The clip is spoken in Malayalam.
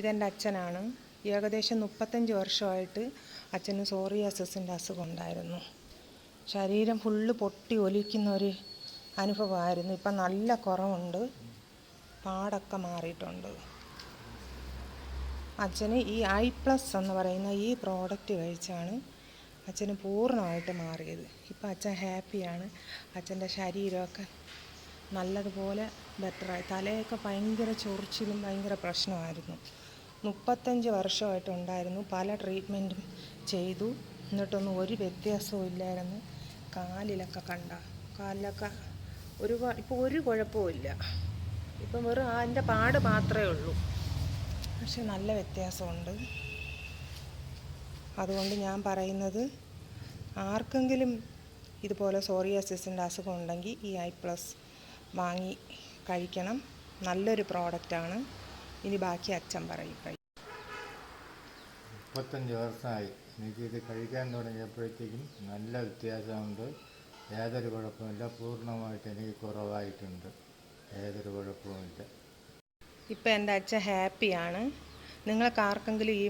ഇതെന്റെ അച്ഛനാണ്. ഏകദേശം മുപ്പത്തഞ്ച് വർഷമായിട്ട് അച്ഛന് സോറിയാസിന്റെ അസുഖം ഉണ്ടായിരുന്നു. ശരീരം ഫുള്ള് പൊട്ടി ഒലിക്കുന്ന ഒരു അനുഭവമായിരുന്നു. ഇപ്പം നല്ല കുറവുണ്ട്. പാടൊക്കെ മാറിയിട്ടുണ്ട്. അച്ഛന് ഈ ഐ പ്ലസ് എന്ന് പറയുന്ന ഈ പ്രോഡക്റ്റ് കഴിച്ചാണ് അച്ഛന് പൂർണമായിട്ട് മാറിയത്. ഇപ്പം അച്ഛൻ ഹാപ്പിയാണ് അച്ഛന്റെ ശരീരമൊക്കെ നല്ലതുപോലെ ബെറ്ററായി തലയൊക്കെ ഭയങ്കര ചൊറിച്ചിലും ഭയങ്കര പ്രശ്നമായിരുന്നു. മുപ്പത്തഞ്ച് വർഷമായിട്ടുണ്ടായിരുന്നു പല ട്രീറ്റ്മെന്റും ചെയ്തു. എന്നിട്ടൊന്നും ഒരു വ്യത്യാസവും ഇല്ലായിരുന്നു. കാലിലൊക്കെ കണ്ട. കാലിലൊക്കെ ഒരു ഇപ്പോൾ ഒരു കുഴപ്പവും ഇപ്പം വെറും അതിന്റെ പാട് മാത്രമേ ഉള്ളൂ. പക്ഷെ നല്ല വ്യത്യാസമുണ്ട്. അതുകൊണ്ട് ഞാൻ പറയുന്നത് ആർക്കെങ്കിലും ഇതുപോലെ സോറിയാസിസിന്റെ അസുഖം ഉണ്ടെങ്കിൽ ഈ ഐ പ്ലസ് വാങ്ങി കഴിക്കണം. നല്ലൊരു പ്രോഡക്റ്റാണ് ഇനി ബാക്കി അച്ഛൻ പറയും മുപ്പത്തഞ്ച് വർഷമായി. എനിക്കിത് കഴിക്കാൻ തുടങ്ങിയപ്പോഴത്തേക്കും നല്ല വ്യത്യാസമുണ്ട്. യാതൊരു കുഴപ്പമില്ല. പൂർണമായിട്ട് എനിക്ക് കുറവായിട്ടുണ്ട്. യാതൊരു കുഴപ്പവുമില്ല. ഇപ്പം എന്റെ അച്ഛൻ ഹാപ്പിയാണ്. നിങ്ങൾക്ക് ആർക്കെങ്കിലും ഈ